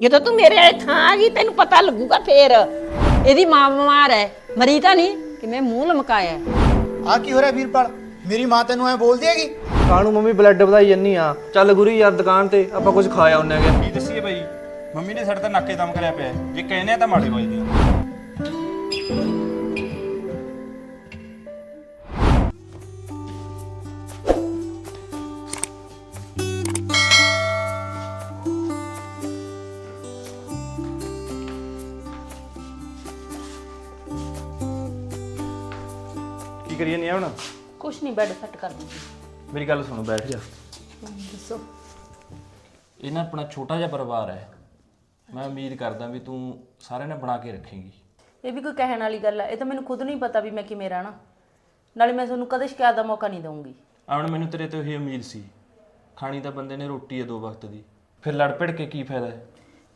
ਜਦੋਂ ਤੂੰ ਮੇਰੇ ਵਾਲੇ ਥਾਂ ਆ ਗਈ ਤੈਨੂੰ ਪਤਾ ਲੱਗੂਗਾ ਫੇਰ। ਇਹਦੀ ਮਾਂ ਬਿਮਾਰ ਹੈ ਮਰੀ ਤਾਂ ਨਹੀਂ ਕਿਵੇਂ ਮੂੰਹ ਲਮਕਾਇਆ। ਆ ਕੀ ਹੋ ਰਿਹਾ ਵੀਰਪਾਲ? ਮੇਰੀ ਮਾਂ ਤੈਨੂੰ ਐ ਬੋਲਦੀ ਹੈਗੀ? ਕਾਹਨੂੰ ਮੰਮੀ ਬਲੱਡ ਵਧਾਈ ਜੰਨੀ ਆ? ਚੱਲ ਗੁਰੀ ਯਾਰ ਦੁਕਾਨ ਤੇ ਆਪਾਂ ਕੁਝ ਖਾ ਆਉਂਦੇ ਆਗੇ ਕੀ ਦੱਸੀਏ ਭਾਈ ਮੰਮੀ ਨੇ ਸਾਡੇ ਤਾਂ ਨਾਕੇ ਦਮ ਕਰਿਆ ਪਿਆ। ਜੇ ਕਹਿੰਦੇ ਆ ਤਾਂ ਮਾੜੇ ਵੱਜਦੇ ਆ ਕਰੀਏ ਨਹੀਂ ਹੁਣ? ਕੁਛ ਨਹੀਂ ਬੈੱਡ ਸੈੱਟ ਕਰ ਦੂੰਗੀ ਮੇਰੀ ਗੱਲ ਸੁਣੋ ਬੈਠ ਜਾ। ਦੱਸੋ। ਇਹ ਨਾ ਆਪਣਾ ਛੋਟਾ ਜਿਹਾ ਪਰਿਵਾਰ ਹੈ। ਮੈਂ ਉਮੀਦ ਕਰਦਾ ਵੀ ਤੂੰ ਸਾਰਿਆਂ ਨੇ ਬਣਾ ਕੇ ਰੱਖੇਂਗੀ। ਇਹ ਵੀ ਕੋਈ ਕਹਿਣ ਵਾਲੀ ਗੱਲ ਹੈ ਇਹ ਤਾਂ ਮੈਨੂੰ ਖੁਦ ਨਹੀਂ ਪਤਾ ਵੀ ਮੈਂ ਕਿਵੇਂ ਰਹਿਣਾ। ਨਾਲੇ ਮੈਂ ਤੁਹਾਨੂੰ ਕਦੇ ਸ਼ਿਕਾਇਤ ਦਾ ਮੌਕਾ ਨਹੀਂ ਦਊਂਗੀ। ਆਉਣ ਮੈਨੂੰ ਤੇਰੇ ਤੋਂ ਇਹ ਉਮੀਦ ਸੀ। ਖਾਣੀ ਤਾਂ ਬੰਦੇ ਨੇ ਰੋਟੀ ਹੈ ਦੋ ਵਕਤ ਦੀ। ਫਿਰ ਲੜ ਭਿੜ ਕੇ ਕੀ ਫਾਇਦਾ ਹੈ?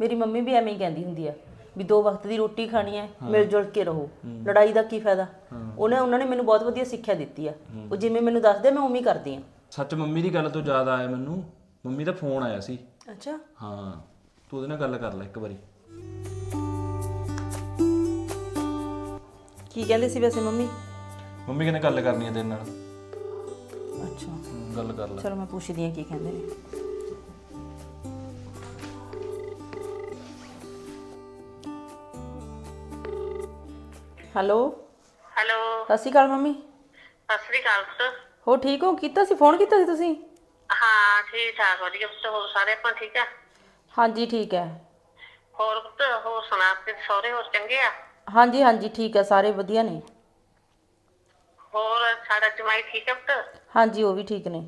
ਮੇਰੀ ਮੰਮੀ ਵੀ ਐਵੇਂ ਹੀ ਕਹਿੰਦੀ ਹੁੰਦੀ ਆ। ਵੀ ਦੋ ਵਕਤ ਦੀ ਰੋਟੀ ਖਾਣੀ ਹੈ ਮਿਲ ਜੁਲ ਕੇ ਰਹੋ। ਲੜਾਈ ਦਾ ਕੀ ਫਾਇਦਾ? ਉਹਨੇ ਉਹਨਾਂ ਨੇ ਮੈਨੂੰ ਬਹੁਤ ਵਧੀਆ ਸਿੱਖਿਆ ਦਿੱਤੀ ਆ। ਉਹ ਜਿਵੇਂ ਮੈਨੂੰ ਦੱਸਦੇ ਮੈਂ ਉਵੇਂ ਹੀ ਕਰਦੀ ਆ ਸੱਚ ਮੰਮੀ ਦੀ ਗੱਲ ਤੋਂ ਯਾਦ ਆਇਆ ਮੈਨੂੰ। ਮੰਮੀ ਦਾ ਫੋਨ ਆਇਆ ਸੀ। ਅੱਛਾ। ਹਾਂ। ਤੂੰ ਉਹਦੇ ਨਾਲ ਗੱਲ ਕਰ ਲੈ ਇੱਕ ਵਾਰੀ। ਕੀ ਕਹਿੰਦੇ ਸੀ ਵੈਸੇ ਮੰਮੀ? ਮੰਮੀ ਕਹਿੰਦੇ ਗੱਲ ਕਰਨੀ ਹੈ ਤੇਰੇ ਨਾਲ। ਅੱਛਾ। ਗੱਲ ਕਰ ਲੈ। ਚਲੋ ਮੈਂ ਪੁੱਛਦੀ ਆ ਕੀ ਕਹਿੰਦੇ ਨੇ। ਹੈਲੋ। ਹੈਲੋ। ਸਤਿ ਸ਼੍ਰੀ ਅਕਾਲ ਮੰਮੀ। ਸਤਿ ਸ੍ਰੀ ਅਕਾਲ ਪੁੱਤ। ਹੋ ਠੀਕ ਹੋ? ਕੀਤਾ ਸੀ? ਫੋਨ ਕੀਤਾ ਸੀ ਤੁਸੀਂ? ਹਾਂ ਠੀਕ ਠਾਕ ਵਧੀਆ ਪੁੱਤ। ਹੋਰ ਸਾਰੇ ਆਪਾਂ ਠੀਕ ਆ? ਹਾਂਜੀ ਠੀਕ ਹੈ। ਹੋਰ ਪੁੱਤ ਹੋਰ ਸੁਣਾ ਤੇ ਸਹੁਰੇ ਹੋਰ ਚੰਗੇ ਆ? ਹਾਂਜੀ ਹਾਂਜੀ ਠੀਕ ਹੈ। ਸਾਰੇ ਵਧੀਆ ਨੇ। ਹੋਰ ਸਾਡਾ ਜਮਾਈ ਠੀਕ ਆ ਪੁੱਤ? ਹਾਂਜੀ ਉਹ ਵੀ ਠੀਕ ਨੇ।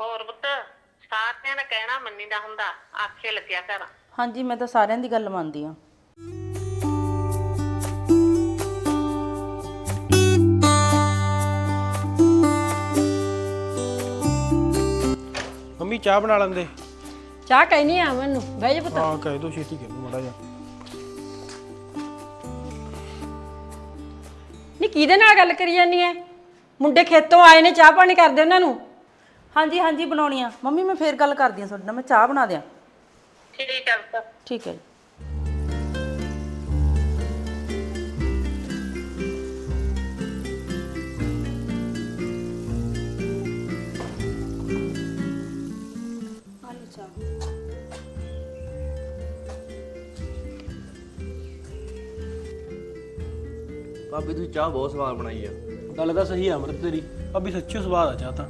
ਹੋਰ ਪੁੱਤ ਸਾਰਿਆਂ ਨੇ ਕਹਿਣਾ ਮੰਨੀ ਦਾ ਹੁੰਦਾ ਆਖੇ ਲੱਗਿਆ ਕਰ। ਹਾਂਜੀ ਮੈਂ ਤਾਂ ਸਾਰਿਆਂ ਦੀ ਗੱਲ ਮੰਨਦੀ ਆ ਚਾਹ ਬਣਾ ਲੈਂਦੇ। ਚਾਹ ਕਹਿਨੀ ਆ ਮੈਨੂੰ। ਬਹਿ ਜਾ ਪੁੱਤ। ਹਾਂ ਕਹਿ ਦੋ ਛੇਤੀ ਕਰ ਮਾੜਾ ਜਾ ਨਹੀਂ ਕਿਹਦੇ ਨਾਲ ਗੱਲ ਕਰੀ ਜਾਨੀ ਐ? ਮੁੰਡੇ ਖੇਤੋਂ ਆਏ ਨੇ ਚਾਹ ਪਾਣੀ ਕਰਦੇ ਉਹਨਾਂ ਨੂੰ? ਹਾਂਜੀ ਹਾਂਜੀ ਬਣਾਉਣੀ ਆ। ਮੰਮੀ ਮੈਂ ਫੇਰ ਗੱਲ ਕਰਦੀ ਆ ਤੁਹਾਡੇ ਨਾਲ। ਮੈਂ ਚਾਹ ਬਣਾ ਦਿਆਂ। ਠੀਕ ਆ ਪੁੱਤ। ਠੀਕ ਹੈ ਜੀ। ਭਾਬੀ ਤੁਸੀਂ ਚਾਹ ਬਹੁਤ ਸਵਾਦ ਬਣਾਈ ਆ। ਗੱਲ ਤਾਂ ਸਹੀ ਆ ਅਮਰਤ ਤੇਰੀ। ਭਾਬੀ ਸੱਚੀ ਸਵਾਦ ਆ ਚਾਹ ਤਾਂ।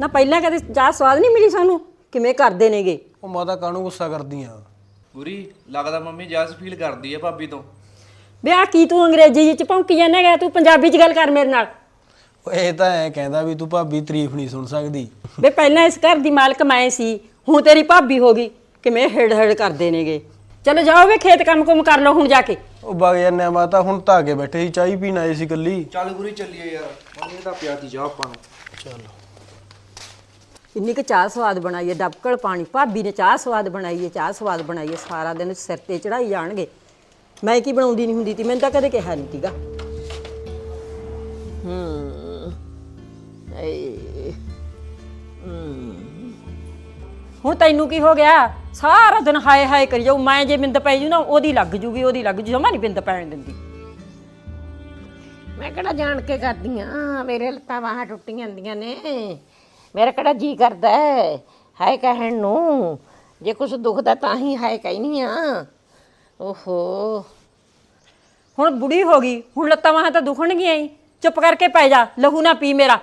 ਨਾ ਪਹਿਲਾਂ ਕਦੇ ਚਾਹ ਸਵਾਦ ਨਹੀਂ ਮਿਲੀ ਸਾਨੂੰ? ਕਿਵੇਂ ਕਰਦੇ ਨੇਗੇ? ਉਹ ਮਾਤਾ ਕਾਹਨੂੰ ਗੁੱਸਾ ਕਰਦੀ ਆ ਪੂਰੀ ਲੱਗਦਾ ਮੰਮੀ ਜੈਸ ਫੀਲ ਕਰਦੀ ਹੈ ਭਾਬੀ ਤੋਂ। ਵੇ ਆ ਕੀ ਤੂੰ ਅੰਗਰੇਜ਼ੀ ਚ ਭੌਂਕੀ ਜਾਂਦਾ ਗਾ ਤੂੰ ਪੰਜਾਬੀ ਚ ਗੱਲ ਕਰ ਮੇਰੇ ਨਾਲ। ਉਹ ਇਹ ਤਾਂ ਐ ਕਹਿੰਦਾ ਵੀ ਤੂੰ ਭਾਬੀ ਤਾਰੀਫ ਨਹੀਂ ਸੁਣ ਸਕਦੀ। ਵੇ ਪਹਿਲਾਂ ਇਸ ਘਰ ਦੀ ਮਾਲਕ ਮੈਂ ਸੀ ਹੁਣ ਤੇਰੀ ਭਾਬੀ ਹੋ ਗਈ। ਕਿਵੇਂ ਹੇੜ ਹੇੜ ਕਰਦੇ ਨੇਗੇ। ਚਲੋ ਜਾਓ ਵੇ ਖੇਤ ਕੰਮ ਕੁਮ ਕਰ ਲਓ ਹੁਣ ਜਾ ਕੇ। ਉਹ ਵਗ ਜਾਂਦੇ ਆ ਮਾਤਾ ਹੁਣ ਤਾਂ ਆ ਕੇ ਬੈਠੇ ਸੀ ਚਾਹ ਹੀ ਪੀਣ ਆਏ ਸੀ ਕੱਲੀ ਚੱਲ ਗੁਰੀ ਚੱਲੀਏ ਯਾਰ ਮੰਮੀ ਤਾਂ ਪਿਆਤੀ ਜਾ ਆਪਾਂ ਨੂੰ। ਚੱਲ। ਇੰਨੀ ਕੁ ਚਾਹ ਸਵਾਦ ਬਣਾਈ ਹੈ ਡਬਕਲ ਪਾਣੀ। ਭਾਬੀ ਨੇ ਚਾਹ ਸਵਾਦ ਬਣਾਈ ਹੈ ਚਾਹ ਸਵਾਦ ਬਣਾਈ ਹੈ ਸਾਰਾ ਦਿਨ ਸਿਰ ਤੇ ਚੜਾਈ ਜਾਣਗੇ। ਮੈਂ ਕੀ ਬਣਾਉਂਦੀ ਨਹੀਂ ਹੁੰਦੀ ਤੀ ਮੈਨੂੰ ਤਾਂ ਕਦੇ ਕਿਹਾ ਨਹੀਂ ਤੀਗਾ ਹੂੰ ਏ ਹੂੰ। ਹੁਣ ਤੈਨੂੰ ਕੀ ਹੋ ਗਿਆ? ਸਾਰਾ ਦਿਨ ਹਾਏ ਹਾਏ ਕਰੀ ਜਾਊ। ਮੈਂ ਜੇ ਬਿੰਦ ਪੈ ਜੂ ਨਾ ਉਹਦੀ ਲੱਗ ਜੂਗੀ ਉਹਦੀ ਲੱਗ ਜੂ। ਜਮਾ ਨਹੀਂ ਬਿੰਦ ਪੈਣ ਦਿੰਦੀ। ਮੈਂ ਕਿਹੜਾ ਜਾਣ ਕੇ ਕਰਦੀ ਆ? ਮੇਰੇ ਲੱਤਾਂ ਬਾਹਾਂ ਟੁੱਟੀਆਂ ਜਾਂਦੀਆਂ ਨੇ। ਮੇਰਾ ਕਿਹੜਾ ਜੀ ਕਰਦਾ ਹੈ? ਹਾਏ ਕਹਿਣ ਨੂੰ। ਜੇ ਕੁਝ ਦੁਖਦਾ ਤਾਂ ਹੀ ਹਾਏ ਕਹਿਨੀ ਆ। ਓਹੋ। ਹੁਣ ਬੁੜੀ ਹੋ ਗਈ। ਹੁਣ ਲੱਤਾਂ ਵਾਹਾਂ ਤਾਂ ਦੁਖਣਗੀਆਂ ਹੀ ਚੁੱਪ ਕਰਕੇ ਪੈ ਜਾ। ਲਹੂ ਨਾ ਪੀ ਮੇਰਾ।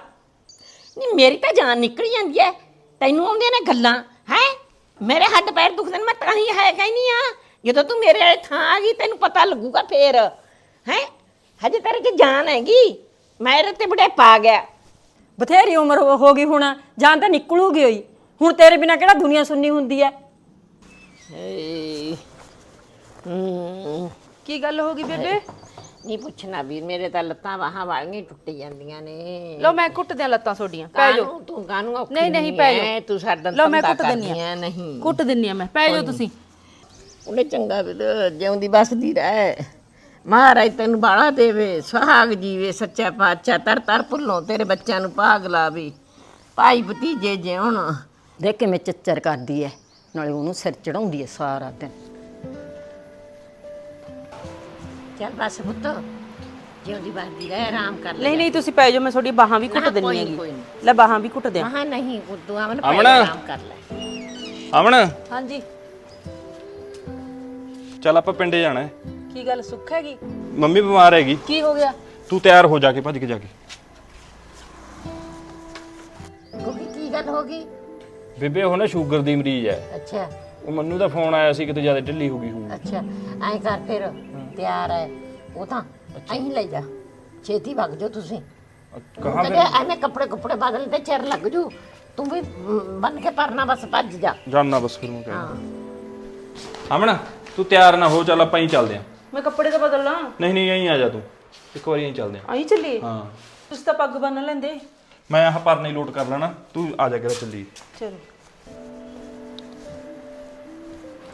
ਨਹੀਂ ਮੇਰੀ ਤਾਂ ਜਾਨ ਨਿਕਲ ਜਾਂਦੀ ਐ ਤੈਨੂੰ ਆਉਂਦੀਆਂ ਨੇ ਗੱਲਾਂ। ਹੈ? ਮੇਰੇ ਹੱਡ ਪੈਰ ਦੁਖਦੇ ਨੇ ਮੈਂ ਤਾਂ ਹੀ ਹੈ ਕਹਿਨੀ ਆ ਜਦੋਂ ਤੂੰ ਮੇਰੇ ਵਾਲੇ ਥਾਂ ਆ ਗਈ ਤੈਨੂੰ ਪਤਾ ਲੱਗੂਗਾ ਫੇਰ। ਹੈ? ਹਜੇ ਤੇਰੇ 'ਚ ਜਾਨ ਹੈਗੀ। ਮੇਰੇ ਤੇ ਬੜੇ ਪਾ ਗਿਆ। ਬਥੇਰੀ ਉਮਰ ਹੋ ਹੋ ਗਈ ਹੁਣ ਜਾਨ ਤਾਂ ਨਿਕਲੂਗੀ ਹੋਈ। ਹੁਣ ਤੇਰੇ ਬਿਨਾ ਕਿਹੜਾ ਦੁਨੀਆ ਸੁਣਨੀ ਹੁੰਦੀ ਐ? ਕੀ ਗੱਲ ਹੋ ਗਈ ਬੇਬੇ? ਨਹੀਂ ਪੁੱਛਣਾ ਵੀਰ ਮੇਰੇ ਤਾਂ ਲੱਤਾਂ ਬਾਹਾਂ ਵਾਲੀਆਂ ਹੀ ਟੁੱਟੀ ਜਾਂਦੀਆਂ ਨੇ। ਲਓ ਮੈਂ ਕੁੱਟ ਦਿਆਂ ਲੱਤਾਂ ਤੁਹਾਡੀਆਂ ਪੈ ਜਾਓ। ਕਾਹਨੂੰ ਤੂੰ ਕਾਹਨੂੰ ਔਖੀ ਨਹੀਂ ਨਹੀਂ ਪੈ ਜਾਓ। ਤੂੰ ਸਾਡਾ ਲਓ ਮੈਂ ਕੁੱਟ ਦਿੰਨੀ ਆ। ਨਹੀਂ। ਕੁੱਟ ਦਿੰਨੀ ਆ ਮੈਂ ਪੈ ਜਾਓ ਤੁਸੀਂ। ਉਹਨੇ ਚੰਗਾ ਵੀਰ ਜਿਉਂਦੀ ਬਸਦੀ ਰਹਿ। ਮਹਾਰਾਜ ਤੈਨੂੰ ਬਾਲਾ ਦੇਵੇ ਸੁਹਾਗ ਜੀਵੇ ਸੱਚਾ ਪਾਤਸ਼ਾਹ ਤਰ ਤਰ ਭੁੱਲੋਂ ਤੇਰੇ ਬੱਚਿਆਂ ਨੂੰ ਭਾਗ ਲਾਵੇ। ਭਾਈ ਭਤੀਜੇ ਜਿਉਣ। ਦੇਖ ਕਿਵੇਂ ਚੱਚਰ ਕਰਦੀ ਐ ਨਾਲੇ ਉਹਨੂੰ ਸਿਰ ਚੜਾਉਂਦੀ ਐ ਸਾਰਾ ਦਿਨ। ਚੱਲ ਬਸ ਪੁੱਤ ਜਿਉਂਦੀ ਬਾਦੀ ਰਹਿ ਆਰਾਮ ਕਰ ਲੈ। ਨਹੀਂ ਨਹੀਂ ਤੁਸੀਂ ਪੈ ਜਾਓ ਮੈਂ ਤੁਹਾਡੀ ਬਾਹਾਂ ਵੀ ਘੁੱਟ ਨਾ, ਕੋਈ ਹੈਗੀ। ਕੋਈ ਨਹੀਂ। ਲੈ ਬਾਹਾਂ ਵੀ ਘੁੱਟ ਦਿਆਂ। ਮਹਾ ਨਹੀਂ ਗੁੱਦੂ ਅਮਨ ਅਮਨ। ਪਹਿਲਾਂ ਆਰਾਮ ਕਰ ਲੈ। ਅਮਨ ਹਾਂਜੀ। ਚੱਲ ਆਪਾਂ ਪਿੰਡੇ ਜਾਣਾ ਹੈ। ਕੀ ਗੱਲ ਸੁੱਖ ਹੈਗੀ? ਮੰਮੀ ਬਿਮਾਰ ਹੈਗੀ। ਕੀ ਹੋ ਗਿਆ? ਤੂੰ ਤਿਆਰ ਹੋ ਜਾ ਕੇ ਭੱਜ ਕੇ ਜਾ ਕੇ। ਗੋਗੀ ਕੀ ਗੱਲ ਹੋ ਗਈ? ਬੇਬੇ ਉਹ ਨਾ ਸ਼ੂਗਰ ਦੀ ਮਰੀਜ਼ ਹੈ। ਅੱਛਾ। ਉਹ ਮੰਨੂ ਦਾ ਫੋਨ ਆਇਆ ਸੀ ਕਿਤੇ ਜ਼ਿਆਦਾ ਢਿੱਲੀ ਹੋ ਗਈ ਹੋਊ ਅੱਛਾ ਐਂ ਕਰ ਫਿਰ ਤਿਆਰ ਹੈ ਉਹ ਤਾਂ ਐਂ ਲੈ ਜਾ। ਛੇਤੀ ਵਗ ਜਾਓ ਤੁਸੀਂ। ਕਹਾਂ ਕਹਿੰਦੇ ਐਵੇਂ ਕੱਪੜੇ ਕੁੱਪੜੇ ਬਦਲ ਤੇ ਚਿਰ ਲੱਗ ਜੂ। ਤੂੰ ਵੀ ਮ, ਬੰਨ ਕੇ ਪਰਨਾ ਬਸ ਭੱਜ ਜਾ। ਜਾਨਾ ਬਸ ਫਿਰ ਮੈਂ ਕਹਿ ਹਾਂ। ਅਮਨ ਤੂੰ ਤਿਆਰ ਨਾ ਹੋ ਚੱਲ ਆਪਾਂ ਹੀ ਚੱਲਦੇ ਆਂ। ਮੈਂ ਕੱਪੜੇ ਤਾਂ ਬਦਲ ਲਾਂ। ਨਹੀਂ ਨਹੀਂ ਐਂ ਆ ਜਾ ਤੂੰ। ਇੱਕ ਵਾਰੀ ਐਂ ਚੱਲਦੇ ਆਂ। ਆਈ ਚੱਲੀ ਹਾਂ। ਤੁਸੀਂ ਤਾਂ ਪੱਗ ਬੰਨ ਲੈਂਦੇ। ਮੈਂ ਆਹ ਪਰਨੇ ਲੋਟ ਕਰ ਲੈਣਾ। ਤੂੰ ਆ ਜਾ ਕੇ ਚੱਲੀ ਚਲੋ।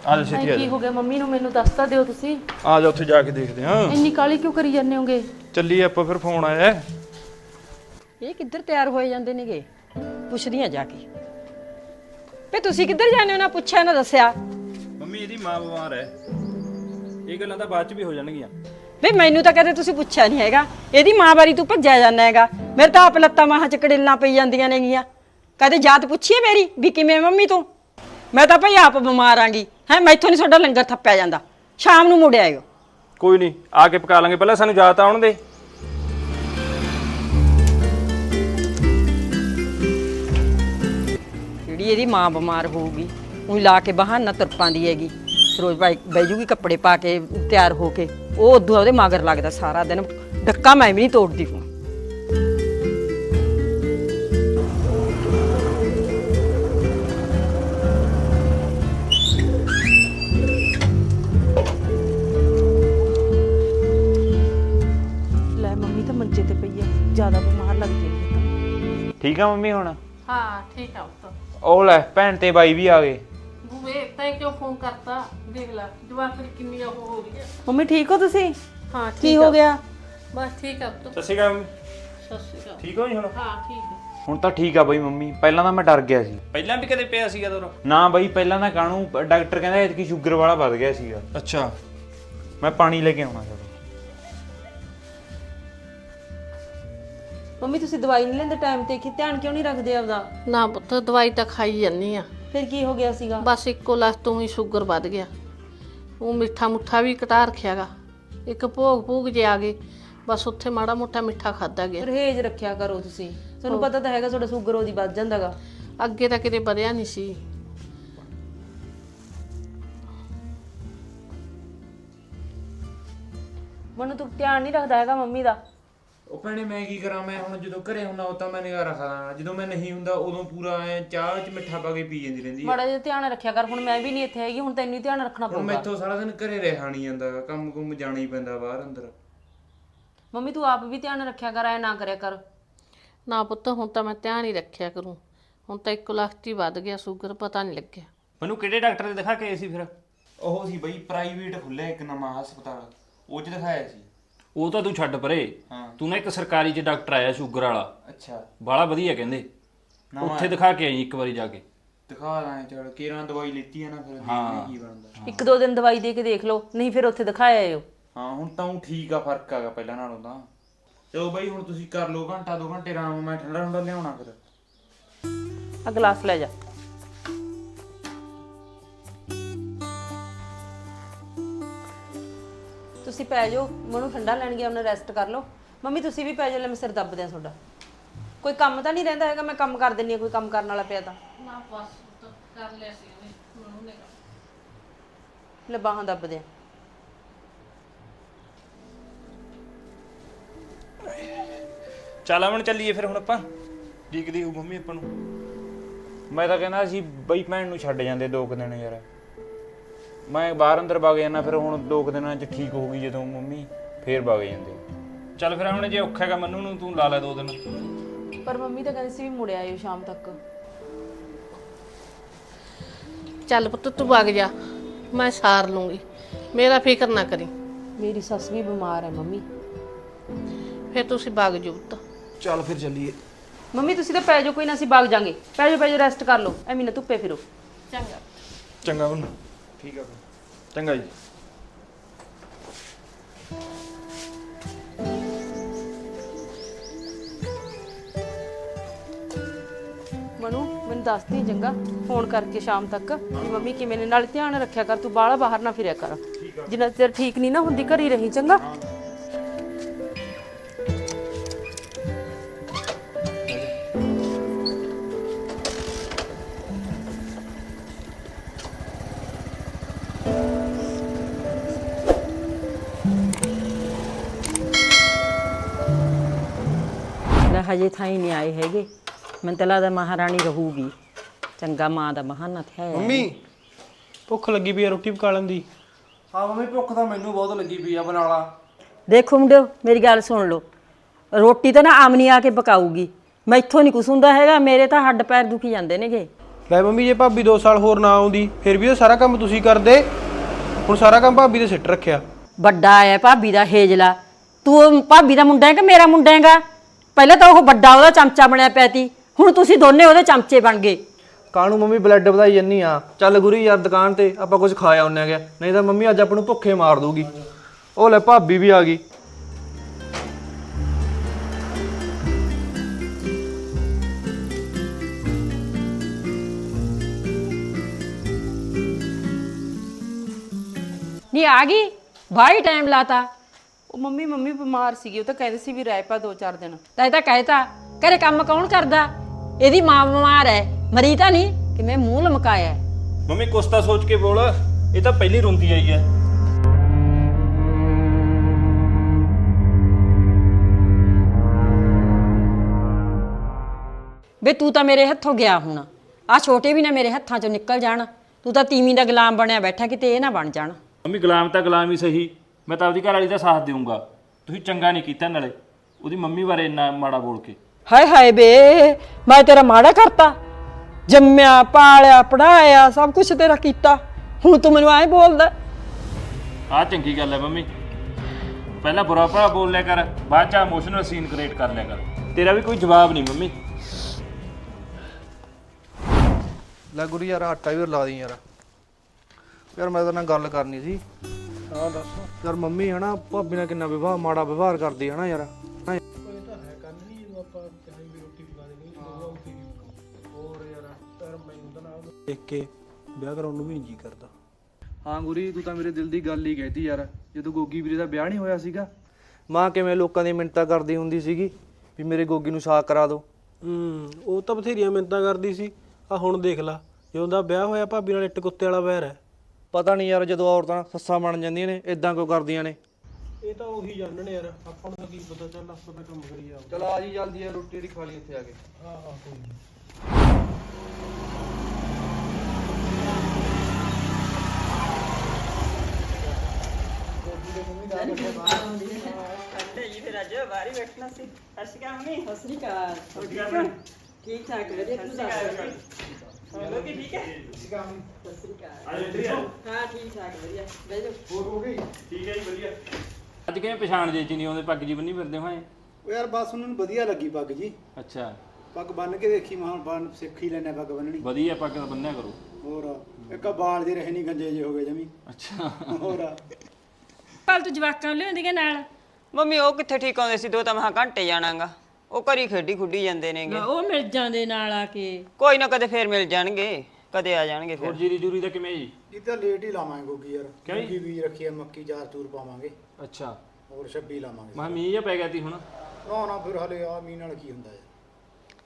ਆ ਜਾ ਛੇਤੀ ਆ ਕੀ ਜਾ। ਹੋ ਗਿਆ? ਮੰਮੀ ਨੂੰ ਮੈਨੂੰ ਦੱਸ ਤਾਂ ਦਿਓ ਤੁਸੀਂ। ਆ ਜਾ ਉੱਥੇ ਜਾ ਕੇ ਦੇਖਦੇ ਆਂ ਇੰਨੀ ਕਾਲੀ ਕਿਉਂ ਕਰੀ ਜਾਂਦੇ ਹੋਗੇ? ਚੱਲੀ ਆਪਾਂ ਫਿਰ ਫੋਨ ਆਇਆ। ਹੈ। ਇਹ ਕਿੱਧਰ ਤਿਆਰ ਹੋਏ ਜਾਂਦੇ ਨੇਗੇ? ਪੁੱਛਦੀਆਂ ਜਾ ਕੇ। ਵੇ ਤੁਸੀਂ ਕਿੱਧਰ ਜਾਂਦੇ ਹੋ? ਨਾ ਪੁੱਛਿਆ ਨਾ ਦੱਸਿਆ। ਮੰਮੀ ਇਹਦੀ ਮਾਂ ਬਿਮਾਰ ਹੈ। ਇਹ ਗੱਲਾਂ ਤਾਂ ਬਾਅਦ ਚ ਵੀ ਹੋ ਜਾਣਗੀਆਂ। ਵੇ ਮੈਨੂੰ ਤਾਂ ਕਦੇ ਤੁਸੀਂ ਪੁੱਛਿਆ ਨਹੀਂ ਹੈਗਾ। ਇਹਦੀ ਮਾਂ ਬਾਰੀ ਤੂੰ ਭੱਜਿਆ ਜਾਂਦਾ ਹੈਗਾ। ਮੇਰੇ ਤਾਂ ਆਪ ਲੱਤਾਂ ਮਾਹਾਂ ਚ ਕੜੇਲਾਂ ਪਈ ਜਾਂਦੀਆਂ ਨੇਗੀਆਂ। ਕਦੇ ਜਾਤ ਪੁੱਛੀਏ ਮੇਰੀ? ਵੀ ਕਿਵੇਂ ਮੰਮੀ ਤੂੰ? ਮੈਂ ਤਾਂ ਭਈ ਆਪ ਬਿਮਾਰ ਆਂਗੀ। ਹੈ ਮੈਥੋਂ ਨਹੀਂ ਤੁਹਾਡਾ ਲੰਗਰ ਥੱਪਿਆ ਜਾਂਦਾ। ਸ਼ਾਮ ਨੂੰ ਮੁੜ ਆਇਓ। ਕੋਈ ਨਹੀਂ ਆ ਕੇ ਪਕਾ ਲਾਂਗੇ। ਪਹਿਲਾਂ ਸਾਨੂੰ ਯਾਦ ਤਾਂ ਆਉਣ ਦੇ। ਜਿਹੜੀ ਇਹਦੀ ਮਾਂ ਬਿਮਾਰ ਹੋਊਗੀ ਉਹ ਲਾ ਕੇ ਬਹਾਨਾ ਤੁਰਪਾਂ ਦੀ ਹੈਗੀ। ਰੋਜ਼ ਭਾਈ ਬਹਿ ਜੂਗੀ ਕੱਪੜੇ ਪਾ ਕੇ ਤਿਆਰ ਹੋ ਕੇ। ਉਹ ਉਦੋਂ ਉਹਦੇ ਮਗਰ ਲੱਗਦਾ ਸਾਰਾ ਦਿਨ। ਡੱਕਾ ਮੈਂ ਵੀ ਨਹੀਂ ਤੋੜਦੀ ਹੂੰ ਆ ਮੰਮੀ ਹੁਣ? ਹਾਂ ਠੀਕ ਆ ਪੁੱਤ। ਉਹ ਲੈ ਭੈਣ ਤੇ ਬਾਈ ਵੀ ਆ ਗਏ। ਬੂਵੇ ਤੈਂ ਕਿਉਂ ਫੋਨ ਕਰਤਾ? ਦੇਖ ਲੈ ਜਵਾਕੜੀ ਕਿੰਨੀ ਉਹ ਹੋ ਰਹੀ ਹੈ ਮੰਮੀ ਠੀਕ ਹੋ ਤੁਸੀਂ? ਹਾਂ ਕੀ ਹੋ ਗਿਆ? ਬਸ ਠੀਕ ਆ ਪੁੱਤ। ਸਤਿ ਸ਼੍ਰੀ ਅਕਾਲ ਮੰਮੀ। ਸਤਿ ਸ਼੍ਰੀ ਅਕਾਲ। ਠੀਕ ਹੋ ਜੀ ਹੁਣ? ਹਾਂ ਠੀਕ ਆ। ਹੁਣ ਤਾਂ ਠੀਕ ਆ ਬਾਈ ਮੰਮੀ ਪਹਿਲਾਂ ਤਾਂ ਮੈਂ ਡਰ ਗਿਆ ਸੀ। ਪਹਿਲਾਂ ਵੀ ਕਦੇ ਪਿਆ ਸੀਗਾ ਤੋਰਾ? ਨਾ ਬਾਈ ਪਹਿਲਾਂ ਤਾਂ ਕਾਣੂ ਡਾਕਟਰ ਕਹਿੰਦਾ ਇਤਕੀ ਸ਼ੂਗਰ ਵਾਲਾ ਵੱਧ ਗਿਆ ਸੀਗਾ। ਅੱਛਾ। ਮੈਂ ਪਾਣੀ ਲੈ ਕੇ ਆਉਣਾ ਚਲੋ ਮੰਮੀ ਤੁਸੀਂ ਦਵਾਈ ਨਹੀਂ ਲੈਂਦੇ ਟਾਈਮ ਤੇ ਕਿ ਧਿਆਨ ਕਿਉਂ ਨਹੀਂ ਰੱਖਦੇ ਆਪਦਾ? ਨਾ ਪੁੱਤ ਦਵਾਈ ਤਾਂ ਖਾਈ ਜਾਂਦੀ ਆ। ਫਿਰ ਕੀ ਹੋ ਗਿਆ ਸੀਗਾ? ਬਸ ਇੱਕੋ ਲੱਖ ਤੋਂ ਹੀ ਸ਼ੂਗਰ ਵੱਧ ਗਿਆ। ਉਹ ਮਿੱਠਾ ਮੁੱਠਾ ਵੀ ਘਟਾ ਰੱਖਿਆਗਾ ਇੱਕ ਭੋਗ ਭੋਗ ਜੇ ਆ ਗਏ ਬਸ ਉੱਥੇ ਮਾੜਾ ਮੋਟਾ ਮਿੱਠਾ ਖਾਦਾ ਗਿਆ। ਪਰਹੇਜ਼ ਰੱਖਿਆ ਕਰੋ ਤੁਸੀਂ। ਤੁਹਾਨੂੰ ਪਤਾ ਤਾਂ ਹੈਗਾ ਤੁਹਾਡਾ ਸ਼ੂਗਰ ਉਹਦੀ ਵੱਧ ਜਾਂਦਾਗਾ ਅੱਗੇ ਤਾਂ ਕਿਤੇ ਵਧਿਆ ਨਹੀਂ ਸੀ। ਮੈਨੂੰ ਤੂੰ ਧਿਆਨ ਨਹੀਂ ਰੱਖਦਾ ਹੈਗਾ ਮੰਮੀ ਦਾ। ਉਹ ਭੈਣੇ ਮੈਂ ਕੀ ਕਰਾਂ ਮੈਂ ਹੁਣ ਜਦੋਂ ਘਰੇ ਹੁੰਦਾ ਉਹ ਤਾਂ ਮੈਂ ਨਿਗਾਹ ਰੱਖਦਾ ਜਦੋਂ ਮੈਂ ਨਹੀਂ ਹੁੰਦਾ ਉਦੋਂ ਪੂਰਾ ਐ ਚਾਹ ਵਿੱਚ ਮਿੱਠਾ ਪਾ ਕੇ ਪੀ ਜਾਂਦੀ ਰਹਿੰਦੀ ਹੈ ਮਾੜਾ ਜਿਹਾ ਧਿਆਨ ਰੱਖਿਆ ਕਰ ਹੁਣ ਮੈਂ ਵੀ ਨਹੀਂ ਇੱਥੇ ਹੈਗੀ ਹੁਣ ਤੈਨੂੰ ਹੀ ਧਿਆਨ ਰੱਖਣਾ ਹੁਣ ਪਊਗਾ। ਮੈਥੋਂ ਸਾਰਾ ਦਿਨ ਘਰੇ ਰਹਿਣਾ ਨਹੀਂ ਜਾਂਦਾ ਕੰਮ ਕੁੰਮ ਜਾਣਾ ਹੀ ਪੈਂਦਾ ਬਾਹਰ ਅੰਦਰ। ਮੰਮੀ ਤੂੰ ਆਪ ਵੀ ਧਿਆਨ ਰੱਖਿਆ ਕਰ ਐ ਨਾ ਕਰਿਆ ਕਰ। ਨਾ ਪੁੱਤ ਹੁਣ ਤਾਂ ਮੈਂ ਧਿਆਨ ਹੀ ਰੱਖਿਆ ਕਰੂੰ। ਹੁਣ ਤਾਂ ਇੱਕ ਲੱਖ ਦੀ ਵੱਧ ਗਿਆ ਸ਼ੂਗਰ ਪਤਾ ਨਹੀਂ ਲੱਗਿਆ। ਮੈਨੂੰ ਕਿਹੜੇ ਡਾਕਟਰ ਦੇ ਦਿਖਾ ਕੇ ਆਏ ਸੀ ਫਿਰ? ਉਹ ਸੀ ਬਈ ਪ੍ਰਾਈਵੇਟ ਖੁੱਲਿਆ ਇੱਕ ਨਵਾਂ ਹਸਪਤਾਲ ਉਹ ਚ ਦਿਖਾਇਆ ਸੀ। ਉਹ ਤਾਂ ਤੂੰ ਛੱਡ ਪਰੇ। ਹਾਂ। ਤੂੰ ਨਾ ਇੱਕ ਸਰਕਾਰੀ ਚ ਡਾਕਟਰ ਆਇਆ ਸ਼ੂਗਰ ਵਾਲਾ। ਅੱਛਾ। ਬਾਲਾ ਵਧੀਆ ਕਹਿੰਦੇ। ਉੱਥੇ ਦਿਖਾ ਕੇ ਆਈ ਇੱਕ ਵਾਰੀ ਜਾ ਕੇ। ਦਿਖਾ ਰਾਂ ਚਲ। ਕੀਰਾਂ ਦਵਾਈ ਲਿੱਤੀ ਆ ਨਾ ਫਿਰ ਦੇਖਦੇ ਕੀ ਬਣਦਾ। ਇੱਕ ਦੋ ਦਿਨ ਦਵਾਈ ਦੇ ਕੇ ਦੇਖ ਲਓ ਨਹੀਂ ਫਿਰ ਉੱਥੇ ਦਿਖਾਇਆ ਆਇਓ ਹਾਂ। ਹੁਣ ਤਾਂ ਉਹ ਠੀਕ ਆ ਫ਼ਰਕ ਆਗਾ ਪਹਿਲਾਂ ਨਾਲੋਂ ਤਾਂ। ਚਲੋ ਬਈ ਹੁਣ ਤੁਸੀਂ ਕਰ ਲਓ ਘੰਟਾ ਦੋ ਘੰਟੇ ਆਰਾਮ ਮੈਂ ਠੰਡਾ ਠੰਡਾ ਲਿਆਉਣਾ ਫਿਰ। ਆ ਗਲਾਸ ਲੈ ਜਾ। ਤੁਸੀਂ ਪੈ ਜਾਓ ਮਨੂੰ ਠੰਡਾ ਲੈਣ ਗਿਆ ਉਹਨੇ ਰੈਸਟ ਕਰ ਲਓ। ਮੰਮੀ ਤੁਸੀਂ ਵੀ ਪੈ ਜਾਓ ਲੈ ਮੈਂ ਸਿਰ ਦੱਬ ਦਿਆਂ ਤੁਹਾਡਾ। ਕੋਈ ਕੰਮ ਤਾਂ ਨਹੀਂ ਰਹਿੰਦਾ ਹੈਗਾ ਮੈਂ ਕੰਮ ਕਰ ਦਿੰਨੀ ਆ ਕੋਈ ਕੰਮ ਕਰਨ ਵਾਲਾ ਪਿਆ ਤਾਂ। ਨਾ ਬਸ ਪੁੱਤ ਕਰ ਲਿਆ ਸੀ ਉਹਨੇ ਮੈਨੂੰ ਨੇ ਲੈ ਬਾਹਾਂ ਦੱਬ ਦਿਆਂ ਚੱਲ ਆਵਣ ਚੱਲੀਏ ਫਿਰ ਹੁਣ ਆਪਾਂ। ਡੀਕਦੀ ਹੋ ਮੰਮੀ ਆਪਾਂ ਨੂੰ। ਮੈਂ ਤਾਂ ਕਹਿੰਦਾ ਸੀ ਬਈ ਭੈਣ ਨੂੰ ਛੱਡ ਜਾਂਦੇ ਦੋ ਕੁ ਦਿਨ ਯਾਰ। ਮੈਂ ਬਾਹਰ ਅੰਦਰ ਵਗ ਜਾਣਾ ਫਿਰ ਹੁਣ ਦੋ ਕੁ ਦਿਨਾਂ ਚ ਠੀਕ ਹੋ ਗਈ ਜਦੋਂ ਮੰਮੀ ਫੇਰ ਵਗ ਜਾਂਦੇ। ਚੱਲ ਫਿਰ ਹੁਣ ਜੇ ਔਖਾ ਹੈਗਾ ਮੰਨੂ ਨੂੰ ਤੂੰ ਲਾ ਲੈ ਦੋ ਦਿਨ। ਪਰ ਮੰਮੀ ਤਾਂ ਕਹਿੰਦੀ ਸੀ ਵੀ ਮੁੜ ਆਇਓ ਸ਼ਾਮ ਤੱਕ। ਚੱਲ ਪੁੱਤ ਤੂੰ ਵਗ ਜਾ ਮੈਂ ਸਾਰ ਲੂੰਗੀ। ਮੇਰਾ ਫਿਕਰ ਨਾ ਕਰੀ। ਮੇਰੀ ਸੱਸ ਵੀ ਬਿਮਾਰ ਹੈ ਮੰਮੀ। ਫਿਰ ਤੁਸੀਂ ਵਗ ਜਾਓ ਪੁੱਤ। ਚੱਲ ਫਿਰ ਚੱਲੀਏ। ਮੰਮੀ ਤੁਸੀਂ ਤਾਂ ਪੈ ਜਾਓ ਕੋਈ ਨਾ ਅਸੀਂ ਬਾਗ ਜਾਾਂਗੇ। ਪੈ ਜਾਓ ਪੈ ਜਾਓ ਰੈਸਟ ਕਰ ਲਓ। ਐਵੇਂ ਨਾ ਧੁੱਪੇ ਫਿਰੋ। ਚੰਗਾ। ਚੰਗਾ ਹੁਣ ਠੀਕ ਆ ਚੰਗਾ ਜੀ। ਮਨੂ ਮੈਨੂੰ ਦੱਸਦੀ ਚੰਗਾ ਫੋਨ ਕਰਕੇ ਸ਼ਾਮ ਤੱਕ ਵੀ ਮੰਮੀ ਕਿਵੇਂ ਨੇ ਨਾਲ ਧਿਆਨ ਰੱਖਿਆ ਕਰ ਤੂੰ ਬਾਹਲਾ ਬਾਹਰ ਨਾ ਫਿਰਿਆ ਕਰ। ਜਿੰਨਾ ਚਿਰ ਠੀਕ ਨਹੀਂ ਨਾ ਹੁੰਦੀ ਘਰ ਹੀ ਰਹੀ ਚੰਗਾ। ਹਜੇ ਥਾਈ ਨਹੀਂ ਆਏ ਹੈਗੇ। ਮੈਨੂੰ ਤਾਂ ਲੱਗਦਾ ਮਹਾਰਾਣੀ ਰਹੂਗੀ। ਚੰਗਾ ਮਾਂ ਦਾ ਥਿਆ ਹੈ। ਮੰਮੀ ਭੁੱਖ ਲੱਗੀ ਪਈ ਆ ਰੋਟੀ ਪਕਾ ਲੈਂਦੀ ਹਾਂ ਮੰਮੀ ਭੁੱਖ ਤਾਂ ਮੈਨੂੰ ਬਹੁਤ ਲੱਗੀ ਪਈ ਆ ਬਣਾ ਲਾ। ਦੇਖੋ ਮੁੰਡਿਓ ਮੇਰੀ ਗੱਲ ਸੁਣ ਲਓ। ਰੋਟੀ ਤਾਂ ਨਾ ਆਮਨੀ ਆ ਕੇ ਪਕਾਊਗੀ। ਮੈਥੋਂ ਨਹੀਂ ਕੁਛ ਹੁੰਦਾ ਹੈਗਾ ਮੇਰੇ ਤਾਂ ਹੱਡ ਪੈਰ ਦੁਖੀ ਜਾਂਦੇ ਨੇਗੇ। ਲੈ ਮੰਮੀ ਜੇ ਭਾਬੀ 2 ਸਾਲ ਹੋਰ ਨਾ ਆਉਂਦੀ ਫਿਰ ਵੀ ਤਾਂ ਸਾਰਾ ਕੰਮ ਤੁਸੀਂ ਕਰਦੇ। ਹੁਣ ਸਾਰਾ ਕੰਮ ਭਾਬੀ ਦੇ ਸਿੱਟ ਰੱਖਿਆ। ਵੱਡਾ ਹੈ ਭਾਬੀ ਦਾ ਹੇਜਲਾ। ਤੂੰ ਭਾਬੀ ਦਾ ਮੁੰਡਾ ਹੈ ਕਿ ਮੇਰਾ ਮੁੰਡਾ ਹੈਗਾ? ਪਹਿਲਾਂ ਤਾਂ ਉਹ ਵੱਡਾ ਉਹਦਾ ਚਮਚਾ ਬਣਿਆ ਪਿਆ ਤੀ ਹੁਣ ਤੁਸੀਂ ਦੋਨੇ ਉਹਦੇ ਚਮਚੇ ਬਣ ਗਏ। ਕਾਹਨੂੰ ਮੰਮੀ ਬਲੱਡ ਵਧਾਈ ਜੰਨੀ ਆ? ਚੱਲ ਗੁਰੀ ਯਾਰ ਦੁਕਾਨ ਤੇ ਆਪਾਂ ਕੁਝ ਖਾ ਆਉਂਦੇ ਆਗੇ ਨਹੀਂ ਤਾਂ ਮੰਮੀ ਅੱਜ ਆਪਾਂ ਨੂੰ ਭੁੱਖੇ ਮਾਰ ਦੂਗੀ ਉਹ ਲੈ ਭਾਬੀ ਵੀ ਆ ਗਈ। ਨਹੀਂ ਆ ਗਈ? ਬਾਈ ਟਾਈਮ ਲਾਤਾ। ਉਹ ਮੰਮੀ ਮੰਮੀ ਬਿਮਾਰ ਸੀਗੀ ਉਹ ਤਾਂ ਕਹਿੰਦੇ ਸੀ ਵੀ ਰਹਿ ਪਾ ਦੋ ਚਾਰ ਦਿਨ। ਤਾਂ ਇਹ ਤਾਂ ਕਹਿਤਾ ਘਰੇ ਕੰਮ ਕੌਣ ਕਰਦਾ? ਇਹਦੀ ਮਾਂ ਬਿਮਾਰ ਹੈ ਮਰੀ ਤਾਂ ਨਹੀਂ ਕਿ ਮੈਂ ਮੂੰਹ ਲਮਕਾਇਆ। ਮੰਮੀ ਕੁਛ ਤਾਂ ਸੋਚ ਕੇ ਬੋਲ ਇਹ ਤਾਂ ਪਹਿਲੀ ਰੋਂਦੀ ਆਈ ਹੈ ਵੇ ਤੂੰ ਤਾਂ ਮੇਰੇ ਹੱਥੋਂ ਗਿਆ ਹੁਣ। ਆ ਛੋਟੇ ਵੀ ਨਾ ਮੇਰੇ ਹੱਥਾਂ ਚੋਂ ਨਿਕਲ ਜਾਣ। ਤੂੰ ਤਾਂ ਤੀਵੀਂ ਦਾ ਗੁਲਾਮ ਬਣਿਆ ਬੈਠਾ ਕਿਤੇ ਇਹ ਨਾ ਬਣ ਜਾਣ। ਮੰਮੀ ਗੁਲਾਮ ਤਾਂ ਗੁਲਾਮ ਹੀ ਸਹੀ। ਮੈਂ ਤਾਂ ਆਪਦੀ ਘਰ ਵਾਲੀ ਦਾ ਸਾਥ ਦੇਵਾਂਗਾ ਤੁਸੀਂ ਚੰਗਾ ਨਹੀਂ ਕੀਤਾ ਨਾਲੇ। ਉਹਦੀ ਮੰਮੀ ਬਾਰੇ ਇੰਨਾ ਮਾੜਾ ਬੋਲ ਕੇ। ਹਾਏ ਹਾਏ ਬੇ ਮੈਂ ਤੇਰਾ ਮਾੜਾ ਕਰਤਾ। ਜੰਮਿਆ ਪਾਲਿਆ ਪੜਾਇਆ ਸਭ ਕੁਝ ਤੇਰਾ ਕੀਤਾ। ਹੁਣ ਤੂੰ ਮੈਨੂੰ ਐਂ ਬੋਲਦਾ। ਆਹ ਚੰਗੀ ਗੱਲ ਹੈ ਮੰਮੀ। ਪਹਿਲਾਂ ਬੁਰਾ ਭਰਾ ਬੋਲ ਲਿਆ ਕਰ ਬਾਅਦ ਚ ਇਮੋਸ਼ਨਲ ਸੀਨ ਕ੍ਰੀਏਟ ਕਰ ਲਿਆ ਕਰ। ਤੇਰਾ ਵੀ ਕੋਈ ਜਵਾਬ ਨਹੀਂ ਮੰਮੀ। ਲੈ ਗੁਰੀ ਯਾਰ ਆਟਾ ਵੀ ਲਾ ਦੀ ਯਾਰ। ਯਾਰ ਮੈਂ ਤਾਂ ਨਾਲ ਗੱਲ ਕਰਨੀ ਸੀ। ਹਾਂ ਦੱਸ। ਯਾਰ ਮੰਮੀ ਹਨਾ ਭਾਬੀ ਨਾਲ ਕਿੰਨਾ ਵਿਵਹਾਰ ਮਾੜਾ ਵਿਵਹਾਰ ਕਰਦੀ ਹਨਾ ਯਾਰ। ਹਾਂ ਦੇਖ ਕੇ ਵਿਆਹ ਕਰਾਉਣ ਨੂੰ ਵੀ ਨਹੀਂ ਜੀ ਕਰਦਾ। ਹਾਂ ਗੁਰੀ ਤੂੰ ਤਾਂ ਮੇਰੇ ਦਿਲ ਦੀ ਗੱਲ ਹੀ ਕਹਿਤੀ ਯਾਰ। ਜਦੋਂ ਗੋਗੀ ਵੀਰੇ ਦਾ ਵਿਆਹ ਨਹੀਂ ਹੋਇਆ ਸੀਗਾ। ਮਾਂ ਕਿਵੇਂ ਲੋਕਾਂ ਦੀ ਮਿੰਨਤਾਂ ਕਰਦੀ ਹੁੰਦੀ ਸੀਗੀ ਵੀ ਮੇਰੇ ਗੋਗੀ ਨੂੰ ਸਾਕ ਕਰਾ ਦਿਓ ਹੂੰ ਉਹ ਤਾਂ ਬਥੇਰੀਆਂ ਮਿੰਤਾਂ ਕਰਦੀ ਸੀ। ਆ ਹੁਣ ਦੇਖ ਲਾ ਜਦੋਂ ਦਾ ਵਿਆਹ ਹੋਇਆ ਭਾਬੀ ਨਾਲ ਇੱਟ ਕੁੱਤੇ ਵਾਲਾ ਵੈਰ ਹੈ। ਪਤਾ ਨਹੀਂ ਯਾਰ ਜਦੋਂ ਔਰਤਾਂ ਸੱਸਾਂ ਬਣ ਜਾਂਦੀਆਂ ਨੇ ਇਦਾਂ ਕਿਉਂ ਕਰਦੀਆਂ ਨੇ? ਇਹ ਤਾਂ ਉਹੀ ਜਾਣਣ ਯਾਰ ਆਪਾਂ ਨੂੰ ਤਾਂ ਕੀ ਪਤਾ ਚੱਲ ਆਪਾਂ ਤਾਂ ਕੰਮ ਕਰੀ ਜਾਓ ਚਲ ਆ ਜੀ ਜਲਦੀ ਆ ਰੋਟੀ ਦੀ ਖਾ ਲਈ ਇੱਥੇ ਆ ਕੇ। ਅੱਜ ਕਿਵੇਂ ਪਛਾਣ ਜੇ ਚ ਨਹੀਂ ਆਉਂਦੇ ਪੱਗ ਜੀ ਬੰਨੀ ਫਿਰਦੇ ਹੋਏ? ਉਹ ਯਾਰ ਬਸ ਉਹਨਾਂ ਨੂੰ ਵਧੀਆ ਲੱਗੀ ਪੱਗ ਜੀ। ਅੱਛਾ। ਪੱਗ ਬੰਨ ਕੇ ਦੇਖੀ ਮੈਂ ਬੰਨ ਸਿੱਖ ਹੀ ਲੈਣਾ ਪੱਗ ਬੰਨਣੀ। ਵਧੀਆ ਪੱਗ ਤਾਂ ਬੰਨਿਆ ਕਰੋ। ਹੋਰ ਇੱਕ ਆਹ ਬਾਲ ਜੇ ਰਹੇ ਨਹੀਂ ਗੰਜੇ ਜੇ ਹੋ ਗਏ ਜਮੀ। ਅੱਛਾ। ਹੋਰ। ਕੱਲ ਤੂੰ ਜਵਾਕਾਂ ਲਿਆਉਂਦੀਆਂ ਨਾਲ? ਮੰਮੀ ਉਹ ਕਿੱਥੇ ਠੀਕ ਆਉਂਦੇ ਸੀ? ਦੋ ਤਾਂ ਮਹਾ ਘੰਟੇ ਜਾਣਾਗਾ। ਉਹ ਘਰੀ ਖੇਡੀ ਖੁੱਡੀ ਜਾਂਦੇ ਨੇਗੇ। ਉਹ ਮਿਲ ਜਾਂਦੇ ਨਾਲ ਆ ਕੇ। ਕੋਈ ਨਾ ਕਦੇ ਫੇਰ ਮਿਲ ਜਾਣਗੇ ਕਦੇ ਆ ਜਾਣਗੇ ਹੋਰ ਫਿਰ ਜੀਰੀ ਜੂਰੀ ਦਾ ਕਿਵੇਂ ਜੀ? ਇਹ ਤਾਂ ਲੇਟ ਹੀ ਲਾਵਾਂਗੇ ਗੋਗੀ ਯਾਰ। ਕਿਉਂ ਜੀ? ਬੀਜ ਰੱਖੀ ਹੈ ਮੱਕੀ ਚਾਰ ਚੂਰ ਪਾਵਾਂਗੇ। ਅੱਛਾ। ਹੋਰ 26 ਲਾਵਾਂਗੇ। ਮੈਂ ਮੀਂਹ ਜਿਹਾ ਪੈ ਗਿਆ ਤੀ ਹੁਣ। ਨਾ ਨਾ ਫਿਰ ਹਲੇ ਆ ਮੀਂਹ ਨਾਲ ਕੀ ਹੁੰਦਾ ਹੈ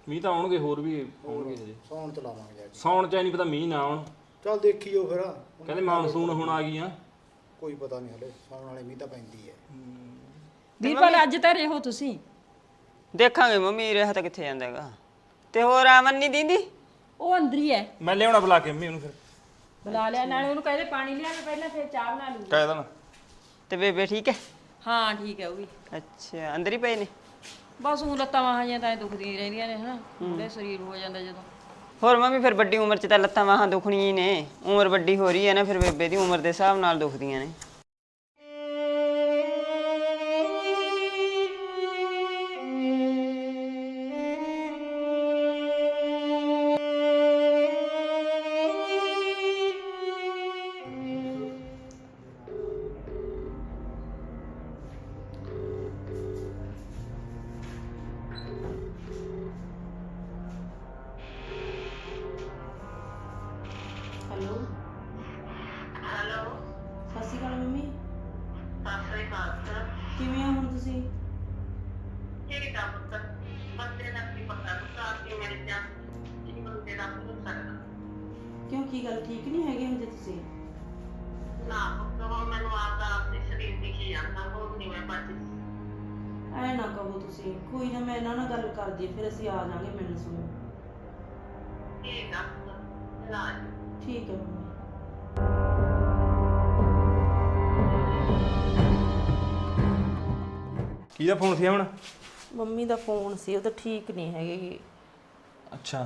ਮੀਂਹ ਤਾਂ ਆਉਣਗੇ ਹੋਰ ਵੀ ਆਉਣਗੇ ਹਜੇ। ਸੌਣ ਚ ਲਾਵਾਂਗੇ ਜਾ ਕੇ ਸੌਣ ਚ ਨਹੀਂ ਪਤਾ ਮੀਂਹ ਨਾ ਆਉਣ। ਚੱਲ ਦੇਖੀਓ ਫਿਰ। ਕਹਿੰਦੇ ਮਾਨਸੂਨ ਹੁਣ ਆ ਗਈਆਂ ਕੋਈ ਪਤਾ ਨਹੀਂ ਹਲੇ ਸੌਣ ਵਾਲੇ ਮੀਂਹ ਤਾਂ ਪੈਂਦੀ ਹੈ ਵੀਰਪਾਲ ਅੱਜ ਤਾਂ ਰਹੋ ਤੁਸੀਂ। ਦੇਖਾਂਗੇ ਮੰਮੀ ਰਿਹਾ ਤਾਂ ਕਿੱਥੇ ਜਾਂਦਾ ਹੈਗਾ। ਤੇ ਹੋਰ ਆਮਨ ਨਹੀਂ ਦਿੰਦੀ? ਉਹ ਅੰਦਰ ਹੀ ਹੈ। ਮੈਂ ਲਿਆਉਣਾ ਬੁਲਾ ਕੇ ਮੰਮੀ ਉਹਨੂੰ ਫਿਰ। ਬੁਲਾ ਲਿਆ ਨਾਲੇ ਉਹਨੂੰ ਕਹਿੰਦੇ ਪਾਣੀ ਲਿਆ ਕੇ ਪਹਿਲਾਂ ਫਿਰ ਚਾਹ ਬਣਾ ਲੂ ਕਹਿ ਦੇਣਾ। ਤੇ ਬੇਬੇ ਠੀਕ ਹੈ? ਹਾਂ ਠੀਕ ਹੈ ਉਹ ਵੀ। ਅੱਛਾ ਅੰਦਰ ਹੀ ਪਏ ਨੇ? ਬਸ ਉਹ ਲੱਤਾਂ ਵਾਹਾਂ ਜਾਂ ਤਾਂ ਦੁਖਦੀਆਂ ਰਹਿੰਦੀਆਂ ਨੇ ਹਨਾ? ਬੁੱਢੇ ਸਰੀਰ ਹੋ ਜਾਂਦਾ ਜਦੋਂ। ਹੋਰ ਮੰਮੀ ਫਿਰ ਵੱਡੀ ਉਮਰ 'ਚ ਤਾਂ ਲੱਤਾਂ ਵਾਹਾਂ ਦੁਖਣੀਆਂ ਹੀ ਨੇ। ਉਮਰ ਵੱਡੀ ਹੋ ਰਹੀ ਹੈ ਨਾ ਫਿਰ ਬੇਬੇ ਦੀ ਉਮਰ ਦੇ ਹਿਸਾਬ ਨਾਲ ਦੁਖਦੀਆਂ ਨੇ। ਹਾਂ, ਫਿਰ ਅਸੀਂ ਆ ਜਾਾਂਗੇ ਮਿਲਣ ਸੁਣੋ ਠੀਕ ਹੈ ਮੰਮੀ। ਕਿਹਦਾ ਫੋਨ ਸੀ ਹੁਣ? ਮੰਮੀ ਦਾ ਫੋਨ ਸੀ ਉਹ ਤਾਂ ਠੀਕ ਨਹੀਂ ਹੈਗੇ ਅੱਛਾ।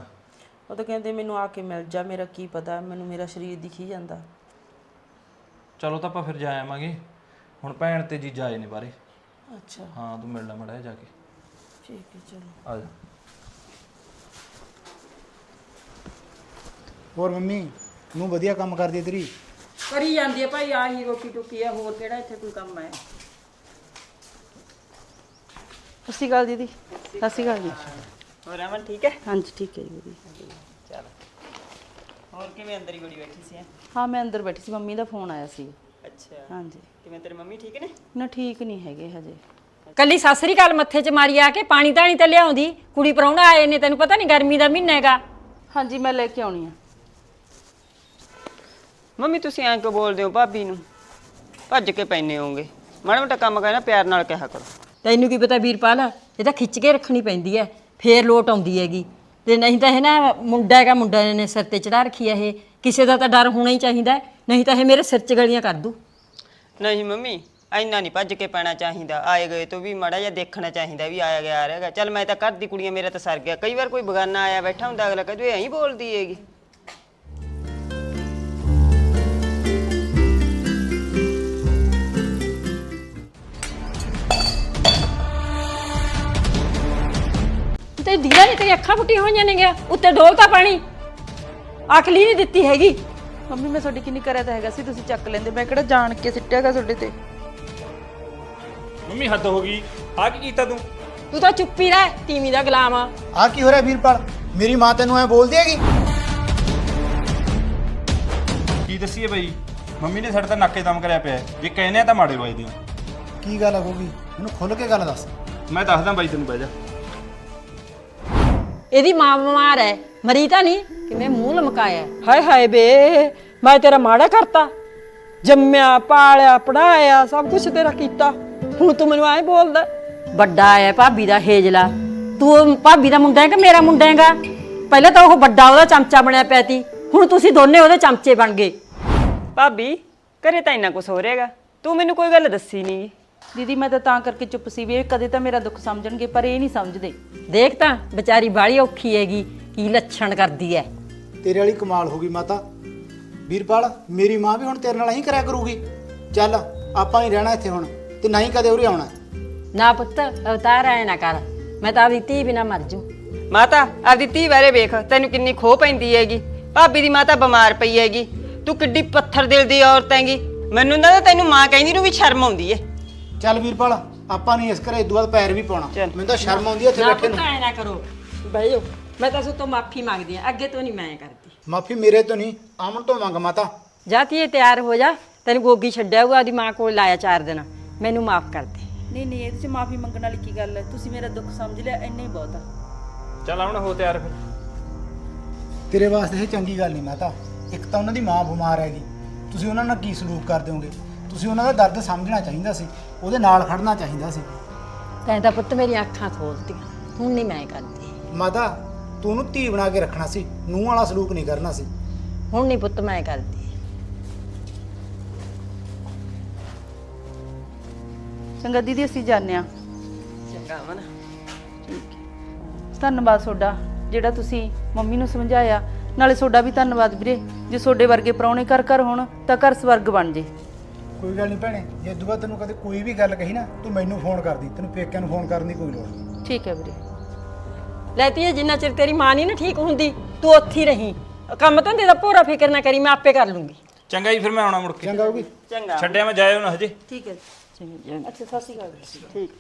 ਉਹ ਤਾਂ ਕਹਿੰਦੇ ਮੈਨੂੰ ਆ ਕੇ ਮਿਲ ਜਾ ਮੇਰਾ ਕੀ ਪਤਾ ਮੈਨੂੰ ਮੇਰਾ ਸਰੀਰ ਦਿਖੀ ਜਾਂਦਾ। ਚਲੋ ਤਾਂ ਆਪਾਂ ਫਿਰ ਜਾ ਆਵਾਂਗੇ। ਹੁਣ ਭੈਣ ਤੇ ਜੀਜਾ ਆਏ ਨੇ ਬਾਰੇ। ਅੱਛਾ। ਹਾਂ ਤੂੰ ਮਿਲ ਲੈ ਮੜਾ ਜਾ ਕੇ। ਠੀਕ ਹੈ ਚਲੋ ਆ ਜਾ ਹੋਰ ਮੰਮੀ ਨੂੰ ਵਧੀਆ ਕੰਮ ਕਰਦੀ ਹੈ ਤੇਰੀ? ਕਰੀ ਜਾਂਦੀ ਹੈ ਭਾਈ ਆਹੀ ਰੋਟੀ ਟੁੱਕੀ ਆ ਹੋਰ ਕਿਹੜਾ ਇੱਥੇ ਕੋਈ ਕੰਮ ਹੈ ਸਤਿ ਸ਼੍ਰੀ ਅਕਾਲ ਦੀਦੀ ਸਤਿ ਸ਼੍ਰੀ ਅਕਾਲ ਜੀ। ਹੋਰ ਅਮਨ ਠੀਕ ਹੈ? ਹਾਂਜੀ ਠੀਕ ਹੈ ਜੀ ਵਧੀਆ। ਚਲ। ਹੋਰ ਕਿਵੇਂ ਅੰਦਰ ਹੀ ਬੜੀ ਬੈਠੀ ਸੀ ਹੈਂ? ਹਾਂ ਮੈਂ ਅੰਦਰ ਬੈਠੀ ਸੀ ਮੰਮੀ ਦਾ ਫੋਨ ਆਇਆ ਸੀ। ਅੱਛਾ। ਹਾਂਜੀ। ਕਿਵੇਂ ਤੇਰੀ ਮੰਮੀ ਠੀਕ ਨੇ? ਨਾ ਠੀਕ ਨਹੀਂ ਹੈਗੇ ਹਜੇ। ਕੱਲੀ ਸਾਸਰੀ ਕਾਲ ਮੱਥੇ 'ਚ ਮਾਰੀ ਆ ਕੇ ਪਾਣੀ ਧਾਣੀ ਤੇ ਲਿਆਉਂਦੀ। ਕੁੜੀ ਪਰਾਉਣਾ ਆਏ ਨੇ ਤੈਨੂੰ ਪਤਾ ਨਹੀਂ ਗਰਮੀ ਦਾ ਮਹੀਨਾ ਹੈਗਾ। ਹਾਂਜੀ ਮੈਂ ਲੈ ਕੇ ਆਉਣੀ ਆ। ਮੰਮੀ ਤੁਸੀਂ ਐਂ ਕਿਉਂ ਬੋਲਦੇ ਹੋ ਭਾਬੀ ਨੂੰ? ਭੱਜ ਕੇ ਪੈਨੇ ਹੋਗੇ ਮਾੜਾ ਮੋਟਾ ਕੰਮ ਕਰਨਾ ਪਿਆਰ ਨਾਲ ਕਿਹਾ ਕਰੋ। ਤੈਨੂੰ ਕੀ ਪਤਾ ਵੀਰਪਾਲ ਇਹ ਤਾਂ ਖਿੱਚ ਕੇ ਰੱਖਣੀ ਪੈਂਦੀ ਐ ਫੇਰ ਲੋਟ ਆਉਂਦੀ ਹੈਗੀ। ਤੇ ਨਹੀਂ ਤਾਂ ਇਹ ਨਾ ਮੁੰਡਾ ਹੈਗਾ ਮੁੰਡਾ ਨੇ ਸਿਰ ਤੇ ਚੜਾ ਰੱਖੀ ਐ ਇਹ। ਕਿਸੇ ਦਾ ਤਾਂ ਡਰ ਹੋਣਾ ਹੀ ਚਾਹੀਦਾ ਹੈ, ਨਹੀਂ ਤਾਂ ਇਹ ਮੇਰੇ ਸਿਰ 'ਚ ਗਲੀਆਂ ਕਰ ਦੂ। ਨਹੀਂ ਮੰਮੀ ਇੰਨਾ ਨਹੀਂ ਭੱਜ ਕੇ ਪੈਣਾ ਚਾਹੀਦਾ। ਆਏ ਗਏ ਤੋਂ ਵੀ ਮਾੜਾ ਜਿਹਾ ਦੇਖਣਾ ਚਾਹੀਦਾ ਵੀ ਆਇਆ ਗਿਆ ਆ ਰਿਹਾਗਾ ਚੱਲ ਮੈਂ ਤਾਂ ਘਰ ਦੀ ਕੁੜੀਆਂ ਮੇਰਾ ਤਾਂ ਸਰ ਗਿਆ। ਕਈ ਵਾਰ ਕੋਈ ਬਗਾਨਾ ਆਇਆ ਬੈਠਾ ਹੁੰਦਾ ਅਗਲਾ ਕਹਿੰਦਾ ਇਹ ਐਂ ਬੋਲਦੀ ਹੈਗੀ। ਤੇ ਦੀਦਾ ਨਹੀਂ ਤੇਰੀ ਅੱਖਾਂ ਫੁੱਟੀਆਂ ਹੋਈਆਂ ਨੇ ਗਿਆ ਉੱਤੇ ਡੋਲਤਾ ਪਾਣੀ। ਅਕਲੀ ਨਹੀਂ ਦਿੱਤੀ ਹੈਗੀ। ਮੰਮੀ ਮੈਂ ਤੁਹਾਡੀ ਕਿੰਨੀ ਕਰਿਆ ਤਾਂ ਹੈਗਾ ਸੀ ਤੁਸੀਂ ਚੱਕ ਲੈਂਦੇ। ਮੈਂ ਕਿਹੜਾ ਜਾਣ ਕੇ ਸਿੱਟਿਆਗਾ ਤੁਹਾਡੇ ਤੇ? ਮੰਮੀ ਹੱਦ ਹੋ ਗਈ। ਆ ਕੀ ਕੀਤਾ ਤੂੰ? ਤੂੰ ਤਾਂ ਚੁੱਪੀ ਰਹਿ ਤੀਵੀਂ ਦਾ ਗੁਲਾਮ ਆ। ਆ ਕੀ ਹੋ ਰਿਹਾ ਵੀਰਪਾਲ? ਮੇਰੀ ਮਾਂ ਤੈਨੂੰ ਐ ਬੋਲਦੀ ਹੈਗੀ? ਕੀ ਦੱਸੀਏ ਬਈ? ਮੰਮੀ ਨੇ ਸਾਡੇ ਤਾਂ ਨਾਕੇ ਦਮ ਕਰਿਆ ਪਿਆ। ਹੈ। ਜੇ ਕਹਿੰਦੇ ਆ ਤਾਂ ਮਾੜੇ ਵੱਜਦੇ ਆ। ਕੀ ਗੱਲ ਆ ਗੋਗੀ? ਮੈਨੂੰ ਖੁੱਲ ਕੇ ਗੱਲ ਦੱਸ। ਮੈਂ ਦੱਸਦਾ ਬਾਈ ਤੈਨੂੰ ਬਹਿ ਜਾ। ਇਹਦੀ ਮਾਂ ਬਿਮਾਰ ਹੈ ਮਰੀ ਤਾਂ ਨਹੀਂ ਕਿਵੇਂ ਮੂੰਹ ਲਮਕਾਇਆ ਹਾਏ ਹਾਏ ਬੇ ਮੈਂ ਤੇਰਾ ਮਾੜਾ ਕਰਤਾ। ਜੰਮਿਆ ਪਾਲਿਆ ਪੜਾਇਆ ਸਭ ਕੁਝ ਤੇਰਾ ਕੀਤਾ। ਹੁਣ ਤੂੰ ਮੈਨੂੰ ਐਂ ਬੋਲਦਾ। ਵੱਡਾ ਹੈ ਭਾਬੀ ਦਾ ਹੇਜਲਾ। ਤੂੰ ਭਾਬੀ ਦਾ ਮੁੰਡਾ ਹੈ ਕਿ ਮੇਰਾ ਮੁੰਡਾ ਹੈਗਾ। ਪਹਿਲਾਂ ਤਾਂ ਉਹ ਵੱਡਾ ਉਹਦਾ ਚਮਚਾ ਬਣਿਆ ਪਿਆ ਸੀ। ਹੁਣ ਤੁਸੀਂ ਦੋਨੇ ਉਹਦੇ ਚਮਚੇ ਬਣ ਗਏ। ਭਾਬੀ ਘਰੇ ਤਾਂ ਇੰਨਾ ਕੁਝ ਹੋ ਰਿਹਾਗਾ ਤੂੰ ਮੈਨੂੰ ਕੋਈ ਗੱਲ ਦੱਸੀ ਨਹੀਂ ਦੀਦੀ ਮੈਂ ਤਾਂ ਤਾਂ ਕਰਕੇ ਚੁੱਪ ਸੀ ਵੀ ਇਹ ਕਦੇ ਤਾਂ ਮੇਰਾ ਦੁੱਖ ਸਮਝਣਗੇ ਪਰ ਇਹ ਨਹੀਂ ਸਮਝਦੇ। ਦੇਖ ਤਾਂ ਵਿਚਾਰੀ ਬਾਲੀ ਔਖੀ ਹੈਗੀ। ਕੀ ਲੱਛਣ ਕਰਦੀ ਹੈ ਤੇਰੇ ਵਾਲੀ ਕਮਾਲ ਹੋ ਗਈ ਮਾਤਾ। ਵੀਰਪਾਲ ਮੇਰੀ ਮਾਂ ਵੀ ਹੁਣ ਤੇਰੇ ਨਾਲ ਹੀ ਕਰਿਆ ਕਰੂਗੀ। ਚੱਲ ਆਪਾਂ ਨਹੀਂ ਰਹਿਣਾ ਇੱਥੇ ਹੁਣ। ਤੇ ਨਾ ਹੀ ਕਦੇ ਉਰੇ ਆਉਣਾ। ਨਾ ਪੁੱਤ ਅਵਤਾਰ ਐ ਨਾ ਕਰ। ਮੈਂ ਤਾਂ ਆਪਦੀ ਧੀ ਬਿਨਾ ਮਰ ਜੂ ਮਾਤਾ ਆਪਦੀ ਧੀ ਬਾਰੇ ਵੇਖ ਤੈਨੂੰ ਕਿੰਨੀ ਖੋ ਪੈਂਦੀ ਹੈਗੀ। ਭਾਬੀ ਦੀ ਮਾਤਾ ਬਿਮਾਰ ਪਈ ਹੈਗੀ। ਤੂੰ ਕਿੱਡੀ ਪੱਥਰ ਦਿਲ ਦੀ ਔਰਤ ਹੈਗੀ। ਮੈਨੂੰ ਨਾ ਤਾਂ ਤੈਨੂੰ ਮਾਂ ਕਹਿੰਦੀ ਨੂੰ ਵੀ ਸ਼ਰਮ ਆਉਂਦੀ ਏ। ਚੱਲ ਵੀਰਪਾਲ ਆਪਾਂ ਨਹੀਂ ਇਸ ਘਰੇ ਇਦੋਂ ਬਾਅਦ ਪੈਰ ਵੀ ਪਾਉਣਾ। ਚੱਲ। ਮੈਨੂੰ ਤਾਂ ਸ਼ਰਮ ਆਉਂਦੀ ਹੈ ਇੱਥੇ ਨਾ ਬੈਠੇ ਪੁੱਤ ਨੂੰ। ਐ ਨਾ ਕਰੋ। ਬਹਿ ਜਾਓ ਮੈਂ ਤਾਂ ਤੋਂ ਮਾਫੀ ਮੰਗਦੀ ਆ। ਅੱਗੇ ਤੋਂ ਨਹੀਂ ਮੈਂ ਕਰਦੀ। ਮਾਫੀ ਮੇਰੇ ਤੋਂ ਨਹੀਂ ਆਮਨ ਤੋਂ ਮੰਗ ਮਾਤਾ। ਜਾ ਧੀਏ ਤਿਆਰ ਹੋ ਜਾ। ਤੈਨੂੰ ਗੋਗੀ ਛੱਡਿਆ ਹੋਊਗਾ ਉਹਦੀ ਮਾਂ ਕੋਲ ਲਾਇਆ ਚਾਰ ਦਿਨ। ਮੈਨੂੰ ਮਾਫ ਕਰ ਦੇ। ਨਹੀਂ ਨਹੀਂ ਇਹਦੇ 'ਚ ਮਾਫੀ ਮੰਗਣ ਵਾਲੀ ਕੀ ਗੱਲ ਹੈ? ਤੁਸੀਂ ਮੇਰਾ ਦੁੱਖ ਸਮਝ ਲਿਆ ਇੰਨਾ ਹੀ ਬਹੁਤ ਆ। ਚੱਲ ਹੁਣ ਹੋ ਤਿਆਰ ਫਿਰ। ਤੇਰੇ ਵਾਸਤੇ ਇਹ ਚੰਗੀ ਗੱਲ ਨਹੀਂ ਮਾਤਾ। ਇੱਕ ਤਾਂ ਉਹਨਾਂ ਦੀ ਮਾਂ ਬਿਮਾਰ ਹੈਗੀ। ਤੁਸੀਂ ਉਹਨਾਂ ਨਾਲ ਕੀ ਸਲੂਕ ਕਰਦੇ ਹੋਗੇ ਤੁਸੀਂ ਉਹਨਾਂ ਦਾ ਦਰਦ ਸਮਝਣਾ ਚਾਹੀਦਾ ਸੀ। ਉਹਦੇ ਨਾਲ ਖੜਨਾ ਚਾਹੀਦਾ ਸੀ। ਤੈਂ ਤਾਂ ਪੁੱਤ ਮੇਰੀਆਂ ਅੱਖਾਂ ਖੋਲਤੀਆਂ। ਹੁਣ ਨਹੀਂ ਮੈਂ ਕਰਦੀ। ਮਾਤਾ ਤੂੰ ਉਹਨੂੰ ਧੀ ਬਣਾ ਕੇ ਰੱਖਣਾ ਸੀ। ਨੂੰਹ ਵਾਲਾ ਸਲੂਕ ਨਹੀਂ ਕਰਨਾ ਸੀ। ਹੁਣ ਨਹੀਂ ਪੁੱਤ ਮੈਂ ਕਰਦੀ। ਚੰਗਾ ਦੀਦੀ ਅਸੀਂ ਜਾਂਦੇ ਆ ਚੰਗਾ ਅਮਨ। ਧੰਨਵਾਦ ਤੁਹਾਡਾ ਜਿਹੜਾ ਤੁਸੀਂ ਮੰਮੀ ਨੂੰ ਸਮਝਾਇਆ। ਨਾਲੇ ਤੁਹਾਡਾ ਵੀ ਧੰਨਵਾਦ ਵੀਰੇ ਜੇ ਤੁਹਾਡੇ ਵਰਗੇ ਪ੍ਰਾਹੁਣੇ ਘਰ ਘਰ ਹੋਣ ਤਾਂ ਘਰ ਸਵਰਗ ਬਣ ਜੇ। ਕੋਈ ਗੱਲ ਨਹੀਂ ਭੈਣੇ ਜੇ ਦੁਬਾਰਾ ਤੈਨੂੰ ਕਦੇ ਕੋਈ ਵੀ ਗੱਲ ਕਹੀ ਨਾ ਤੂੰ ਮੈਨੂੰ ਫੋਨ ਕਰਦੀ ਤੈਨੂੰ ਪੇਕਿਆਂ ਨੂੰ ਫੋਨ ਕਰਨ ਦੀ ਕੋਈ ਲੋੜ ਨਹੀਂ। ਠੀਕ ਹੈ ਵੀਰੇ। ਲੈ ਧੀਏ ਜਿੰਨਾ ਚਿਰ ਤੇਰੀ ਮਾਂ ਨਹੀਂ ਨਾ ਠੀਕ ਹੁੰਦੀ ਤੂੰ ਉੱਥੇ ਹੀ ਰਹੀਂ। ਕੰਮ ਧੰਦੇ ਦਾ ਭੋਰਾ ਫਿਕਰ ਨਾ ਕਰੀ ਮੈਂ ਆਪੇ ਕਰ ਲੂੰਗੀ। ਚੰਗਾ ਜੀ ਫਿਰ ਮੈਂ ਆਉਣਾ ਮੁੜ ਕੇ। ਚੰਗਾ ਹੋਗੀ ਚੰਗਾ। ਛੱਡਿਆ ਮੈਂ ਜਾਇਓ ਨਾ ਹਜੇ। ਠੀਕ ਹੈ। ਅੱਛਾ ਸਤਿ ਸ਼੍ਰੀ ਅਕਾਲ। ਠੀਕ।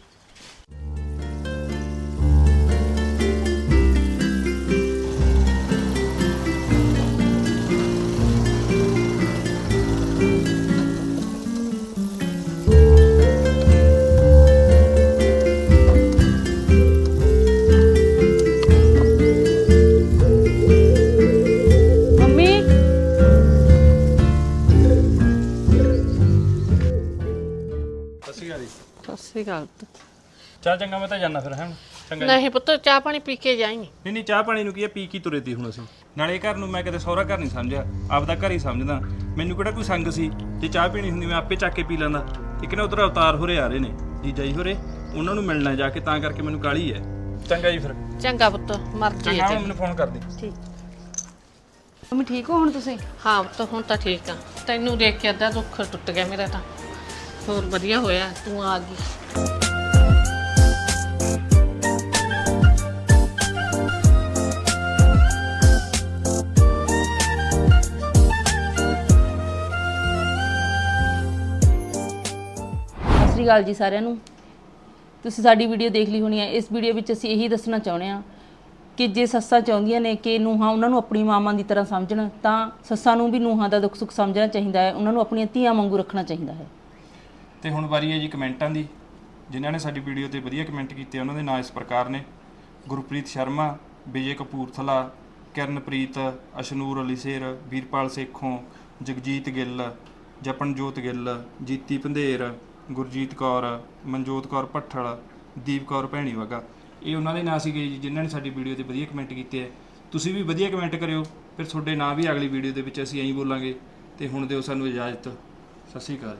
ਸ੍ਰੀ ਅਕਾਲ ਚੱਲ ਚੰਗਾ ਮੈਂ ਤਾਂ ਜਾਣਾ ਫਿਰ ਹੈ? ਚੰਗਾ ਜੀ। ਨਹੀਂ ਪੁੱਤ ਚਾਹ ਪਾਣੀ ਪੀ ਕੇ ਜਾਈਂ। ਨਹੀਂ ਨਹੀਂ ਚਾਹ ਪਾਣੀ ਨੂੰ ਕੀ ਹੈ? ਪੀ ਕੀ ਤੁਰੇ ਤੀ ਹੁਣ ਅਸੀਂ? ਨਾਲੇ ਇਹ ਘਰ ਨੂੰ ਮੈਂ ਕਦੇ ਸਹੁਰਾ ਘਰ ਨਹੀਂ ਸਮਝਿਆ। ਆਪਦਾ ਘਰ ਹੀ ਸਮਝਦਾ। ਮੈਨੂੰ ਕਿਹੜਾ ਕੋਈ ਸੰਗ ਸੀ? ਜੇ ਚਾਹ ਪੀਣੀ ਹੁੰਦੀ ਮੈਂ ਆਪੇ ਚੱਕ ਕੇ ਪੀ ਲੈਂਦਾ। ਇੱਕ ਨਾ ਉਧਰ ਅਵਤਾਰ ਹੋਰੇ ਆ ਰਹੇ ਨੇ ਜੀਜਾ ਜੀ ਹੋਰੇ। ਉਹਨਾਂ ਨੂੰ ਮਿਲਣਾ ਜਾ ਕੇ ਤਾਂ ਕਰਕੇ ਮੈਨੂੰ ਕਾਲੀ ਹੈ। ਚੰਗਾ ਜੀ ਫਿਰ। ਚੰਗਾ ਪੁੱਤ ਮਰਜ਼ੀ ਚੰਗਾ ਹੈ ਹੁਣ ਮੈਨੂੰ ਫੋਨ ਕਰ ਦੇ। ਮੰਮੀ ਠੀਕ ਹੋ ਹੁਣ ਤੁਸੀਂ? ਹਾਂ ਪੁੱਤ ਹੁਣ ਤਾਂ ਠੀਕ ਆ। ਤੈਨੂੰ ਦੇਖ ਕੇ ਅੱਧਾ ਦੁੱਖ ਟੁੱਟ ਗਿਆ ਮੇਰਾ ਤਾਂ। ਹੋਰ ਵਧੀਆ ਹੋਇਆ, ਤੂੰ ਆ ਗਈ। ਸਤਿ ਸ਼੍ਰੀ ਅਕਾਲ ਜੀ ਸਾਰਿਆਂ ਨੂੰ। ਤੁਸੀਂ ਸਾਡੀ ਵੀਡੀਓ ਦੇਖ ਲਈ ਹੋਣੀ ਹੈ। ਇਸ ਵੀਡੀਓ ਵਿੱਚ ਅਸੀਂ ਇਹੀ ਦੱਸਣਾ ਚਾਹੁੰਦੇ ਹਾਂ ਕਿ ਜੇ ਸੱਸਾਂ ਚਾਹੁੰਦੀਆਂ ਨੇ ਕਿ ਨੂੰਹਾਂ ਉਹਨਾਂ ਨੂੰ ਆਪਣੀ ਮਾਵਾਂ ਦੀ ਤਰ੍ਹਾਂ ਸਮਝਣ, ਤਾਂ ਸੱਸਾਂ ਨੂੰ ਵੀ ਨੂੰਹਾਂ ਦਾ ਦੁੱਖ ਸੁੱਖ ਸਮਝਣਾ ਚਾਹੀਦਾ ਹੈ। ਉਹਨਾਂ ਨੂੰ ਆਪਣੀਆਂ ਧੀਆਂ ਵਾਂਗੂ ਰੱਖਣਾ ਚਾਹੀਦਾ ਹੈ। ਤੇ ਹੁਣ ਵਾਰੀ ਹੈ ਜੀ ਕਮੈਂਟਾਂ ਦੀ। ਜਿਨ੍ਹਾਂ ਨੇ ਸਾਡੀ ਵੀਡੀਓ ਤੇ ਵਧੀਆ ਕਮੈਂਟ ਕੀਤੇ, ਉਹਨਾਂ ਦੇ ਨਾਂ ਇਸ ਪ੍ਰਕਾਰ ਨੇ। ਗੁਰਪ੍ਰੀਤ ਸ਼ਰਮਾ, ਵਿਜੇ ਕਪੂਰਥਲਾ, ਕਿਰਨਪ੍ਰੀਤ, ਅਸ਼ਨੂਰ ਅਲੀ ਸ਼ੇਰ ਵੀਰਪਾਲ ਸੇਖੋਂ, ਜਗਜੀਤ ਗਿੱਲ, ਜਪਨਜੋਤ ਗਿੱਲ, ਜੀਤੀ ਪੰਧੇਰ ਗੁਰਜੀਤ ਕੌਰ, ਮਨਜੋਤ ਕੌਰ ਭੱਠਲ, ਦੀਪ ਕੌਰ ਭੈਣੀ ਵਗਾ। ਇਹ ਉਹਨਾਂ ਦੇ ਨਾਂ ਸੀਗੇ ਜੀ, ਜਿਨ੍ਹਾਂ ਨੇ ਸਾਡੀ ਵੀਡੀਓ ਤੇ ਵਧੀਆ ਕਮੈਂਟ ਕੀਤੇ ਹੈ। ਤੁਸੀਂ ਵੀ ਵਧੀਆ ਕਮੈਂਟ ਕਰਿਓ, ਫਿਰ ਤੁਹਾਡੇ ਨਾਂ ਵੀ ਅਗਲੀ ਵੀਡੀਓ ਦੇ ਵਿੱਚ ਅਸੀਂ ਐਂ ਬੋਲਾਂਗੇ। ਤੇ ਹੁਣ ਦਿਓ ਸਾਨੂੰ ਇਜਾਜ਼ਤ। ਸਤਿ ਸ਼੍ਰੀ ਅਕਾਲ